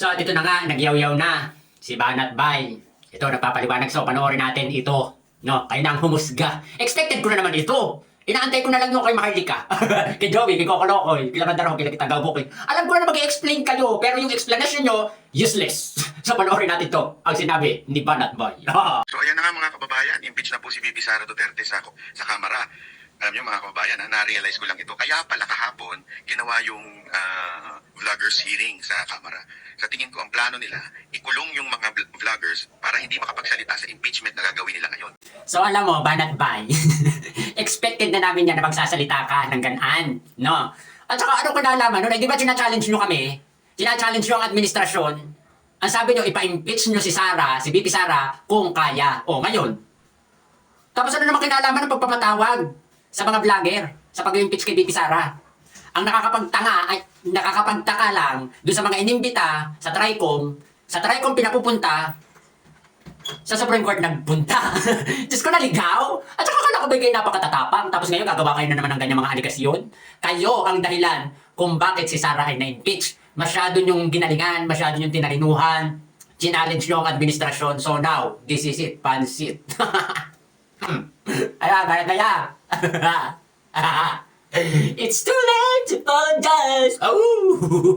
So, dito na nga, nagyaw-yaw na si Banat Bay. Ito, nagpapaliwanag. So, panoorin natin ito. No, kayo na ang humusga. Expected ko na naman ito. Inaantay ko na lang yung kay Maharlika. kay Joey, kay Kokolokoy, kay Lamandaro, kay Kita Gabukoy. Alam ko na mag-explain kayo, pero yung explanation nyo, useless. so, panoorin natin to. Ang sinabi ni Banat Bay. So ayan na nga mga kababayan, impeach na po si VP Sara Duterte sa, sa Kamara. Alam niyo mga kababayan, na-realize ko lang ito. Kaya pala kahapon, ginawa yung ah, vloggers hearing sa Kamara. Sa tingin ko, ang plano nila, ikulong yung mga vl- vloggers para hindi makapagsalita sa impeachment na gagawin nila ngayon. So alam mo, Banat Bay, expected na namin yan na magsasalita ka ng ganaan, no? At saka ano ko nalaman, no? Di ba challenge nyo kami? China-challenge nyo ang administrasyon. Ang sabi nyo, ipa-impeach nyo si Sara, si BP Sara, kung kaya. O, ngayon. Tapos ano naman kinalaman ng pagpapatawag sa mga vlogger sa pag-impeach kay BP Sara? Ang nakakapagtanga, ay nakakapagtaka lang doon sa mga inimbita sa TRICOM, sa TRICOM pinapupunta, sa Supreme Court nagpunta. Diyos ko naligaw. At saka akala ko ba kayo napakatatapang. Tapos ngayon gagawa kayo na naman ng ganyang mga aligasyon. Kayo ang dahilan kung bakit si Sarah ay na-impeach. Masyado niyong ginalingan, masyado niyong tinalinuhan. Challenge niyo ang administrasyon. So now, this is it, pansit. Ayan, kaya kaya. It's too late Bunch of fun. Oh.